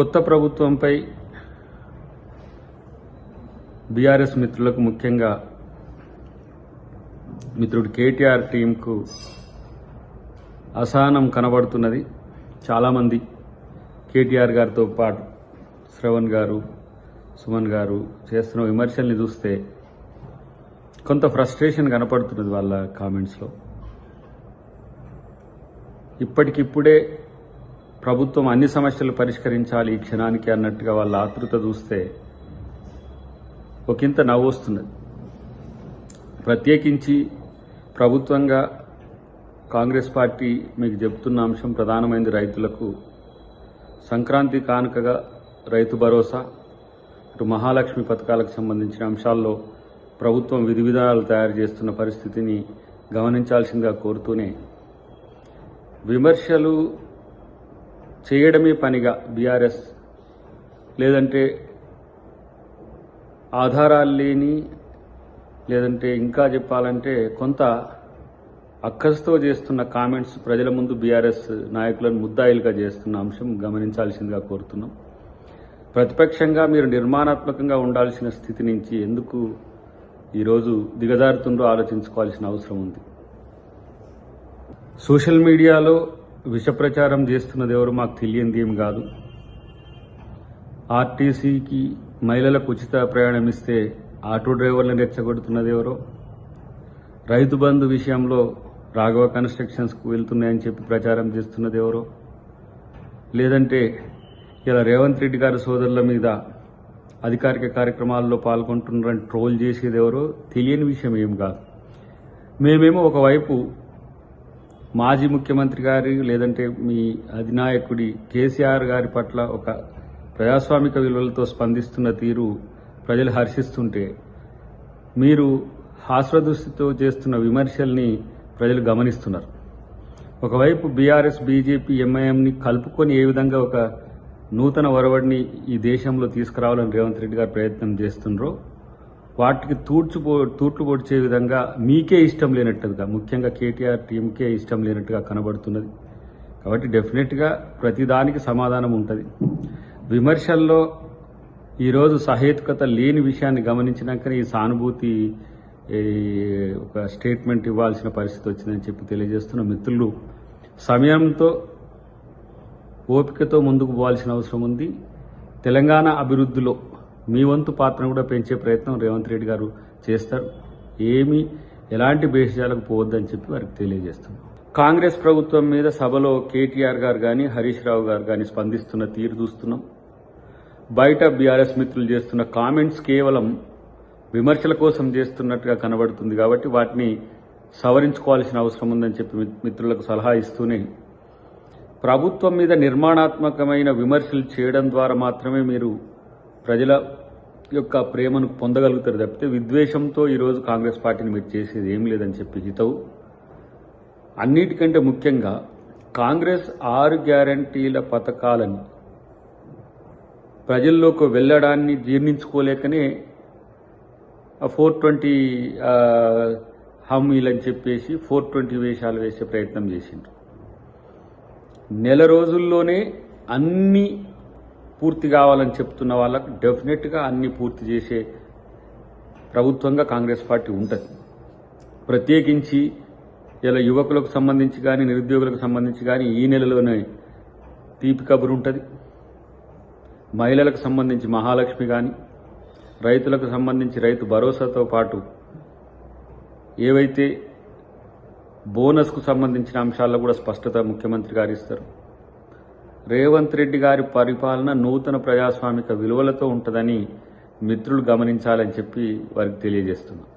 కొత్త ప్రభుత్వంపై బీఆర్ఎస్ మిత్రులకు ముఖ్యంగా మిత్రుడు కేటీఆర్ టీంకు అసహనం కనబడుతున్నది. చాలామంది కేటీఆర్ గారితో పాటు శ్రవణ్ గారు సుమన్ గారు చేస్తున్న విమర్శల్ని చూస్తే కొంత ఫ్రస్ట్రేషన్ కనపడుతున్నది వాళ్ళ కామెంట్స్లో. ఇప్పటికిప్పుడే ప్రభుత్వం అన్ని సమస్యలు పరిష్కరించాలి ఈ క్షణానికి అన్నట్టుగా వాళ్ళ ఆతృత చూస్తే ఒకంత నవ్వు వస్తున్నది ప్రత్యేకించి ప్రభుత్వంగా కాంగ్రెస్ పార్టీ మీకు చెప్తున్న అంశం ప్రధానమైనది రైతులకు. సంక్రాంతి కానుకగా రైతు భరోసా ఇటు మహాలక్ష్మి పథకాలకు సంబంధించిన అంశాల్లో ప్రభుత్వం విధి విధానాలు తయారు చేస్తున్న పరిస్థితిని గమనించాల్సిందిగా కోరుతూనే విమర్శలు చేయడమే పనిగా బీఆర్ఎస్. లేదంటే ఆధారాలు లేని లేదంటే ఇంకా చెప్పాలంటే కొంత అక్కసుతో చేస్తున్న కామెంట్స్ ప్రజల ముందు బీఆర్ఎస్ నాయకులను ముద్దాయిలుగా చేస్తున్న అంశం గమనించాల్సిందిగా కోరుతున్నాం. ప్రతిపక్షంగా మీరు నిర్మాణాత్మకంగా ఉండాల్సిన స్థితి నుంచి ఎందుకు ఈరోజు దిగజారుతుండో ఆలోచించుకోవాల్సిన అవసరం ఉంది. సోషల్ మీడియాలో విష ప్రచారం చేస్తున్నది ఎవరు మాకు తెలియంది ఏం కాదు. ఆర్టీసీకి మహిళలకు ఉచిత ప్రయాణం ఇస్తే ఆటో డ్రైవర్లను రెచ్చగొడుతున్నది ఎవరో. రైతు బంధు విషయంలో రాఘవ కన్స్ట్రక్షన్స్కు వెళ్తున్నాయని చెప్పి ప్రచారం చేస్తున్నది ఎవరో. లేదంటే ఇలా రేవంత్ రెడ్డి గారి సోదరుల మీద అధికారిక కార్యక్రమాల్లో పాల్గొంటున్నారని ట్రోల్ చేసేది ఎవరో తెలియని విషయం ఏం కాదు. మేమేమో ఒకవైపు మాజీ ముఖ్యమంత్రి గారి లేదంటే మీ అధినాయకుడి కేసీఆర్ గారి పట్ల ఒక ప్రజాస్వామిక విలువలతో స్పందిస్తున్న తీరు ప్రజలు హర్షిస్తుంటే మీరు హాస్యదృష్టితో చేస్తున్న విమర్శల్ని ప్రజలు గమనిస్తున్నారు. ఒకవైపు బీఆర్ఎస్ బీజేపీ ఎంఐఎంని కలుపుకొని ఏ విధంగా ఒక నూతన ఒరవడిని ఈ దేశంలో తీసుకురావాలని రేవంత్ రెడ్డి గారు ప్రయత్నం చేస్తున్నారో వాటికి తూడ్చుపో తూట్లు పొడిచే విధంగా మీకే ఇష్టం లేనట్టుగా ముఖ్యంగా కేటీఆర్ టీంకే ఇష్టం లేనట్టుగా కనబడుతున్నది. కాబట్టి డెఫినెట్గా ప్రతిదానికి సమాధానం ఉంటుంది. విమర్శల్లో ఈరోజు సహేతుకత లేని విషయాన్ని గమనించినాకనే ఈ సానుభూతి ఒక స్టేట్మెంట్ ఇవ్వాల్సిన పరిస్థితి వచ్చిందని చెప్పి తెలియజేస్తున్న మిత్రులు సమయంతో ఓపికతో ముందుకు పోవాల్సిన అవసరం ఉంది. తెలంగాణ అభివృద్ధిలో మీ వంతు పాత్రను కూడా పెంచే ప్రయత్నం రేవంత్ రెడ్డి గారు చేస్తారు. ఏమీ ఎలాంటి భేషజాలకు పోవద్దని చెప్పి వారికి తెలియజేస్తున్నాం. కాంగ్రెస్ ప్రభుత్వం మీద సభలో కేటీఆర్ గారు కానీ హరీష్ రావు గారు కానీ స్పందిస్తున్న తీరు చూస్తున్నాం. బయట బీఆర్ఎస్ మిత్రులు చేస్తున్న కామెంట్స్ కేవలం విమర్శల కోసం చేస్తున్నట్టుగా కనబడుతుంది కాబట్టి వాటిని సవరించుకోవాల్సిన అవసరం ఉందని చెప్పి మిత్రులకు సలహా ఇస్తూనే ప్రభుత్వం మీద నిర్మాణాత్మకమైన విమర్శలు చేయడం ద్వారా మాత్రమే మీరు ప్రజల యొక్క ప్రేమను పొందగలుగుతారు తప్పితే విద్వేషంతో ఈరోజు కాంగ్రెస్ పార్టీని మీరు చేసేది ఏం లేదని చెప్పి హితవు. అన్నిటికంటే ముఖ్యంగా కాంగ్రెస్ ఆరు గ్యారంటీల పథకాలను ప్రజల్లోకి వెళ్ళడాన్ని జీర్ణించుకోలేకనే ఫోర్ ట్వంటీ హామీలని చెప్పేసి ఫోర్ ట్వంటీ వేషాలు వేసే ప్రయత్నం చేసిండ్రు. నెల రోజుల్లోనే అన్ని పూర్తి కావాలని చెప్తున్న వాళ్ళకు డెఫినెట్గా అన్ని పూర్తి చేసే ప్రభుత్వంగా కాంగ్రెస్ పార్టీ ఉంటుంది. ప్రత్యేకించి ఇలా యువకులకు సంబంధించి కానీ నిరుద్యోగులకు సంబంధించి కానీ ఈ నెలలోనే తీపి కబురు ఉంటుంది. మహిళలకు సంబంధించి మహాలక్ష్మి కానీ రైతులకు సంబంధించి రైతు భరోసాతో పాటు ఏవైతే బోనస్కు సంబంధించిన అంశాల్లో కూడా స్పష్టత ముఖ్యమంత్రి గారు ఇస్తారు. రేవంత్ రెడ్డి గారి పరిపాలన నూతన ప్రజాస్వామిక విలువలతో ఉంటుందని మిత్రులు గమనించాలని చెప్పి వారికి తెలియజేస్తున్నాం.